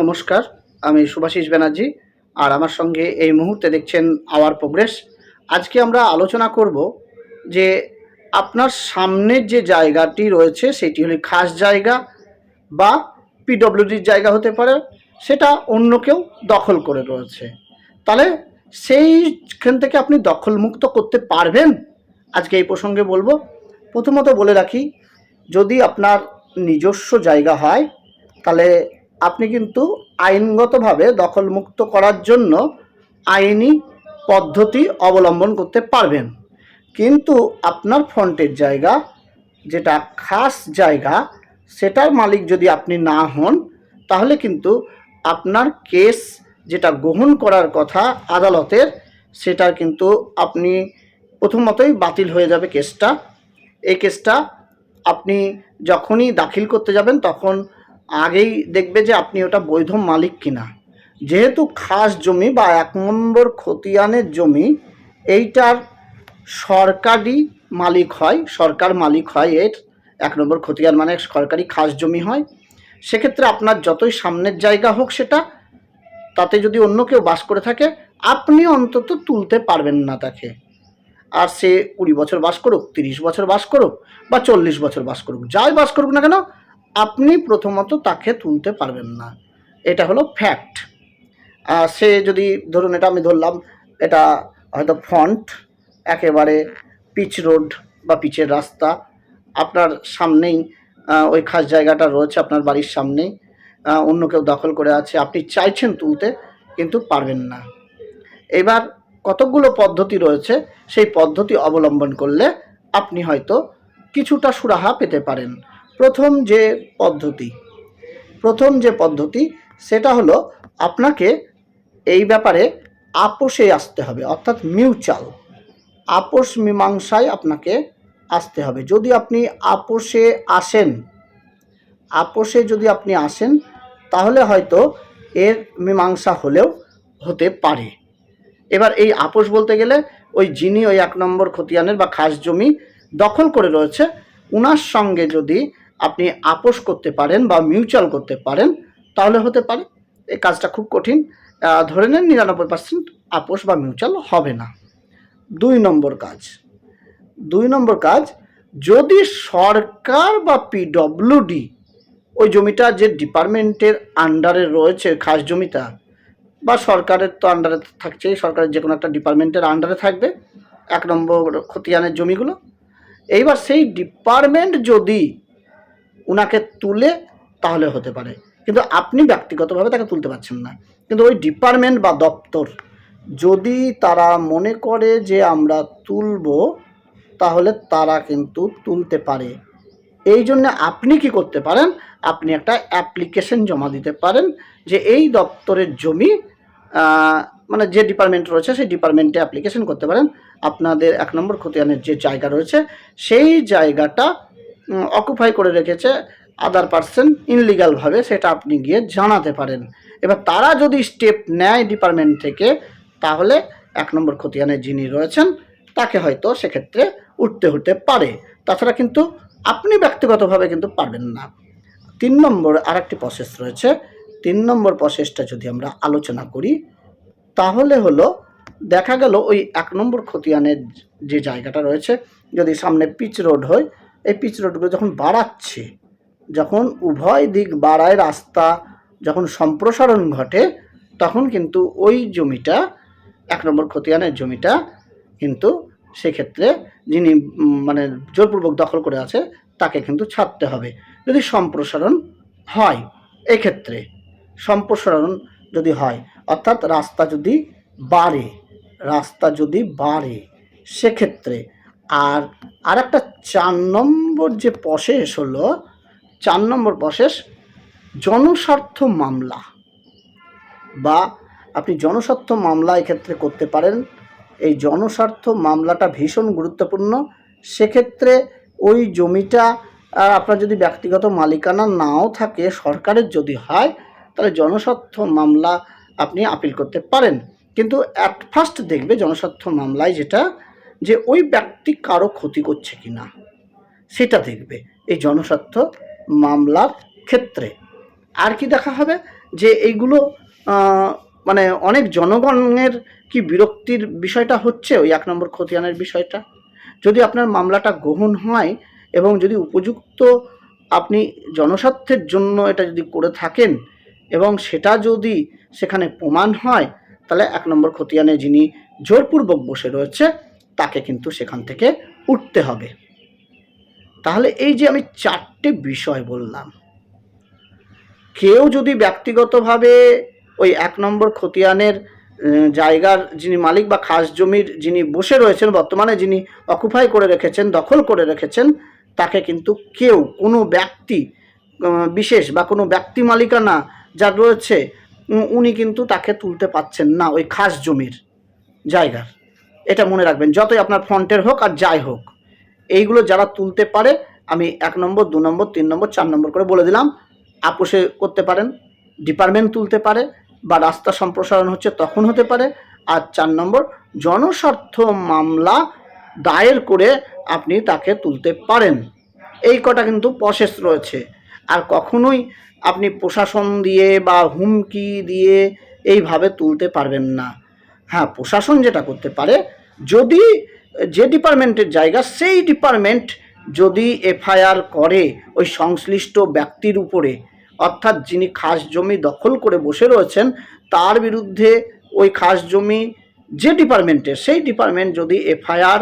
নমস্কার, আমি সুভাষিস ব্যানার্জি, আর আমার সঙ্গে এই মুহূর্তে দেখছেন আওয়ার প্রোগ্রেস। আজকে আমরা আলোচনা করব যে আপনার সামনের যে জায়গাটি রয়েছে, সেটি হলো খাস জায়গা বা পিডব্লিউডির জায়গা হতে পারে, সেটা অন্য কেউ দখল করে রয়েছে। তাহলে সেইখান থেকে আপনি দখলমুক্ত করতে পারবেন? আজকে এই প্রসঙ্গে বলব। প্রথমত বলে রাখি, যদি আপনার নিজস্ব জায়গা হয়, তাহলে আপনি কিন্তু আইনগতভাবে দখলমুক্ত করার জন্য আইনি পদ্ধতি অবলম্বন করতে পারবেন। কিন্তু আপনার ফ্রন্টের জায়গা, যেটা খাস জায়গা, সেটার মালিক যদি আপনি না হন, তাহলে কিন্তু আপনার কেস যেটা গ্রহণ করার কথা আদালতের, সেটার কিন্তু আপনি প্রথমতই বাতিল হয়ে যাবে কেসটা। এই কেসটা আপনি যখনই দাখিল করতে যাবেন, তখন আগেই দেখবে যে আপনি ওটা বৈধ মালিক কিনা। যেহেতু খাস জমি বা এক নম্বর খতিয়ানের জমি, এইটার সরকারি মালিক হয়, সরকার মালিক হয় এর এক নম্বর খতিয়ান মানে সরকারি খাস জমি হয়। সেক্ষেত্রে আপনার যতই সামনের জায়গা হোক সেটা, তাতে যদি অন্য কেউ বাস করে থাকে, আপনি অন্তত তুলতে পারবেন না তাকে। আর সে কুড়ি বছর বাস করুক, তিরিশ বছর বাস করুক বা চল্লিশ বছর বাস করুক, যাই বাস করুক না কেন আপনি প্রথমত তাকে তুলতে পারবেন না। এটা হলো ফ্যাক্ট সে যদি ধরুন এটা আমি ধরলাম, এটা হয়তো ফ্রন্ট একেবারে পিচ রোড বা পিচের রাস্তা। আপনার সামনেই ওই খাস জায়গাটা রয়েছে আপনার বাড়ির সামনেই। অন্য কেউ দখল করে আছে। আপনি চাইছেন তুলতে, কিন্তু পারবেন না। এবার কতকগুলো পদ্ধতি রয়েছে, সেই পদ্ধতি অবলম্বন করলে আপনি হয়তো কিছুটা সুরাহা পেতে পারেন। প্রথম যে পদ্ধতি, প্রথম যে পদ্ধতি সেটা হলো আপনাকে এই ব্যাপারে আপোষে আসতে হবে, অর্থাৎ মিউচুয়াল আপোষ মীমাংসায় আপনাকে আসতে হবে। যদি আপনি আপোষে আসেন, আপোষে যদি আপনি আসেন, তাহলে হয়তো এর মীমাংসা হলেও হতে পারে। এবার এই আপোষ বলতে গেলে ওই যিনি ওই এক নম্বর খতিয়ানের বা খাস জমি দখল করে রয়েছে, উনার সঙ্গে যদি আপনি আপোষ করতে পারেন বা মিউচুয়াল করতে পারেন, তাহলে হতে পারে। এই কাজটা খুব কঠিন। ধরে নেন নিরানব্বই পার্সেন্ট আপোষ বা মিউচুয়াল হবে না। দুই নম্বর কাজ। দুই নম্বর কাজ, যদি সরকার বা পিডব্লিউডি ওই জমিটা যে ডিপার্টমেন্টের আন্ডারে রয়েছে, খাস জমিটা, বা সরকারের তো আন্ডারে থাকছেই সরকারের যে কোনো একটা ডিপার্টমেন্টের আন্ডারে থাকবে, এক নম্বর খতিয়ানের জমিগুলো, এইবার সেই ডিপার্টমেন্ট যদি উনাকে তুলে তাহলে হতে পারে। কিন্তু আপনি ব্যক্তিগতভাবে তাকে তুলতে পারছেন না। কিন্তু ওই ডিপার্টমেন্ট বা দপ্তর যদি তারা মনে করে যে আমরা তুলব, তাহলে তারা কিন্তু তুলতে পারে। এই জন্য আপনি কি করতে পারেন? আপনি একটা অ্যাপ্লিকেশন জমা দিতে পারেন যে এই দপ্তরের জমি মানে যে ডিপার্টমেন্ট রয়েছে, সেই ডিপার্টমেন্টে অ্যাপ্লিকেশন করতে পারেন। আপনাদের এক নম্বর খতিয়ানের যে জায়গা রয়েছে, সেই জায়গাটা অকুপাই করে রেখেছে আদার পার্সন ইনলিগালভাবে সেটা আপনি গিয়ে জানাতে পারেন। এবার তারা যদি স্টেপ নেয় ডিপার্টমেন্ট থেকে, তাহলে এক নম্বর খতিয়ানের যিনি রয়েছেন, তাকে হয়তো সেক্ষেত্রে উঠতে হতে পারে। তাছাড়া কিন্তু আপনি ব্যক্তিগতভাবে কিন্তু পারবেন না। তিন নম্বর আরেকটি প্রসেস রয়েছে। তিন নম্বর প্রসেসটা যদি আমরা আলোচনা করি, তাহলে হলো, দেখা গেল ওই এক নম্বর খতিয়ানের যে জায়গাটা রয়েছে, যদি সামনে পিচ রোড হয় এই পিচ রোডগুলো যখন বাড়াচ্ছে, যখন উভয় দিক বাড়ায় রাস্তা, যখন সম্প্রসারণ ঘটে, তখন কিন্তু ওই জমিটা, এক নম্বর খতিয়ানের জমিটা কিন্তু সেক্ষেত্রে যিনি মানে জোরপূর্বক দখল করে আছে, তাকে কিন্তু ছাড়তে হবে। যদি সম্প্রসারণ হয়, এক্ষেত্রে সম্প্রসারণ যদি হয়, অর্থাৎ রাস্তা যদি বাড়ে, রাস্তা যদি বাড়ে, সেক্ষেত্রে আর আর একটা চার নম্বর যে প্রসেস হলো, চার নম্বর প্রসেস জনস্বার্থ মামলা। বা আপনি জনস্বার্থ মামলা এক্ষেত্রে করতে পারেন। এই জনস্বার্থ মামলাটা ভীষণ গুরুত্বপূর্ণ। সেক্ষেত্রে ওই জমিটা আপনার যদি ব্যক্তিগত মালিকানা নাও থাকে, সরকারের যদি হয়, তাহলে জনস্বার্থ মামলা আপনি আপিল করতে পারেন। কিন্তু অ্যাট ফার্স্ট দেখবে জনস্বার্থ মামলায় যেটা যে ওই ব্যক্তি কারও ক্ষতি করছে কি না সেটা দেখবে এই জনস্বার্থ মামলার ক্ষেত্রে। আর কি দেখা হবে? যে এইগুলো মানে অনেক জনগণের কি বিরক্তির বিষয়টা হচ্ছে ওই এক নম্বর খতিয়ানের বিষয়টা? যদি আপনার মামলাটা গ্রহণ হয় এবং যদি উপযুক্ত আপনি জনস্বার্থের জন্য এটা যদি করে থাকেন এবং সেটা যদি সেখানে প্রমাণ হয়, তাহলে এক নম্বর খতিয়ানে যিনি জোরপূর্বক বসে রয়েছে তাকে কিন্তু সেখান থেকে উঠতে হবে। তাহলে এই যে আমি চারটে বিষয় বললাম, কেউ যদি ব্যক্তিগতভাবে ওই এক নম্বর খতিয়ানের জায়গার যিনি মালিক বা খাস জমির যিনি বসে রয়েছেন, বর্তমানে যিনি অকুপাই করে রেখেছেন, দখল করে রেখেছেন, তাকে কিন্তু কেউ, কোনো ব্যক্তি বিশেষ বা কোনো ব্যক্তি মালিকানা যার রয়েছে উনি কিন্তু তাকে তুলতে পাচ্ছেন না ওই খাস জমির জায়গার। এটা মনে রাখবেন, যতই আপনার ফ্রন্টের হোক আর যাই হোক, এইগুলো যারা তুলতে পারে, আমি এক নম্বর, দু নম্বর, তিন নম্বর, চার নম্বর করে বলে দিলাম, আপোষে করতে পারেন, ডিপার্টমেন্ট তুলতে পারে বা রাস্তা সম্প্রসারণ হচ্ছে তখন হতে পারে, আর চার নম্বর, জনস্বার্থ মামলা দায়ের করে আপনি তাকে তুলতে পারেন। এই কটা কিন্তু প্রসেস রয়েছে। আর কখনোই আপনি প্রশাসন দিয়ে বা হুমকি দিয়ে এইভাবে তুলতে পারবেন না। হ্যাঁ প্রশাসন যেটা করতে পারে, যদি যে ডিপার্টমেন্টের জায়গা, সেই ডিপার্টমেন্ট যদি এফআইআর করে ওই সংশ্লিষ্ট ব্যক্তির উপরে, অর্থাৎ যিনি খাস জমি দখল করে বসে রয়েছেন, তার বিরুদ্ধে ওই খাস জমি যে ডিপার্টমেন্টের, সেই ডিপার্টমেন্ট যদি এফআইআর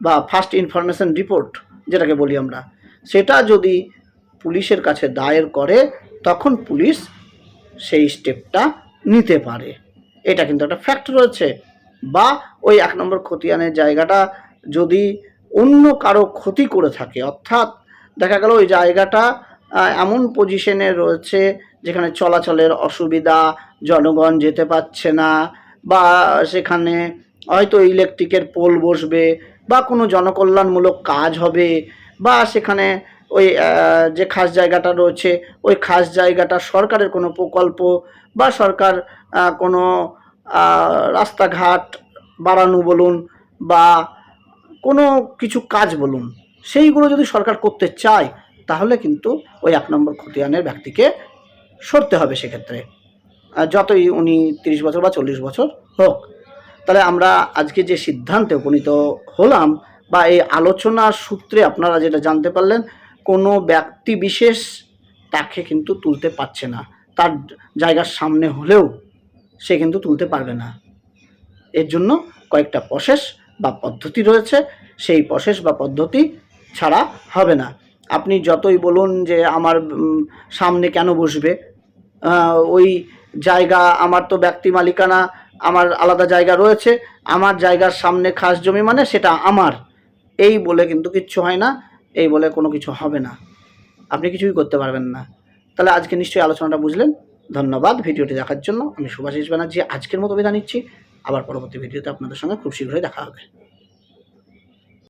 বা ফার্স্ট ইনফরমেশন রিপোর্ট, যেটাকে বলি আমরা, সেটা যদি পুলিশের কাছে দায়ের করে, তখন পুলিশ সেই স্টেপটা নিতে পারে। এটা কিন্তু একটা ফ্যাক্ট রয়েছে। বা ওই এক নম্বর খতিয়ানের জায়গাটা যদি অন্য কারও ক্ষতি করে থাকে, অর্থাৎ দেখা গেল ওই জায়গাটা এমন পজিশনে রয়েছে যেখানে চলাচলের অসুবিধা, জনগণ যেতে পারছে না, বা সেখানে হয়তো ইলেকট্রিকের পোল বসবে, বা কোনো জনকল্যাণমূলক কাজ হবে, বা সেখানে ওই যে খাস জায়গাটা রয়েছে, ওই খাস জায়গাটা সরকারের কোনো প্রকল্প বা সরকার কোনো রাস্তাঘাট বাড়ানো বলুন বা কোনো কিছু কাজ বলুন, সেইগুলো যদি সরকার করতে চায়, তাহলে কিন্তু ওই এক নম্বর খতিয়ানের ব্যক্তিকে সরতে হবে সেক্ষেত্রে। যতই উনি তিরিশ বছর বা চল্লিশ বছর হোক, তাহলে আমরা আজকে যে সিদ্ধান্তে উপনীত হলাম বা এই আলোচনার সূত্রে আপনারা যেটা জানতে পারলেন কোনো ব্যক্তি বিশেষ তাকে কিন্তু তুলতে পারছে না। তার জায়গার সামনে হলেও সে কিন্তু তুলতে পারবে না। এর জন্য কয়েকটা প্রসেস বা পদ্ধতি রয়েছে। সেই প্রসেস বা পদ্ধতি ছাড়া হবে না। আপনি যতই বলুন যে আমার সামনে কেন বসবে? ওই জায়গা আমার তো ব্যক্তি মালিকানা, আমার আলাদা জায়গা রয়েছে। আমার জায়গার সামনে খাস জমি মানে সেটা আমার। এই বলে কিন্তু কিচ্ছু হয় না। এই বলে কোনো কিছু হবে না। আপনি কিছুই করতে পারবেন না। তাহলে আজকে নিশ্চয়ই আলোচনাটা বুঝলেন। ধন্যবাদ। ভিডিওটি দেখার জন্য আমি সুভাষিস ব্যানার্জি আজকের মতো বিদায় নিচ্ছি। আবার পরবর্তী ভিডিওতে আপনাদের সঙ্গে খুব শীঘ্রই দেখা হবে।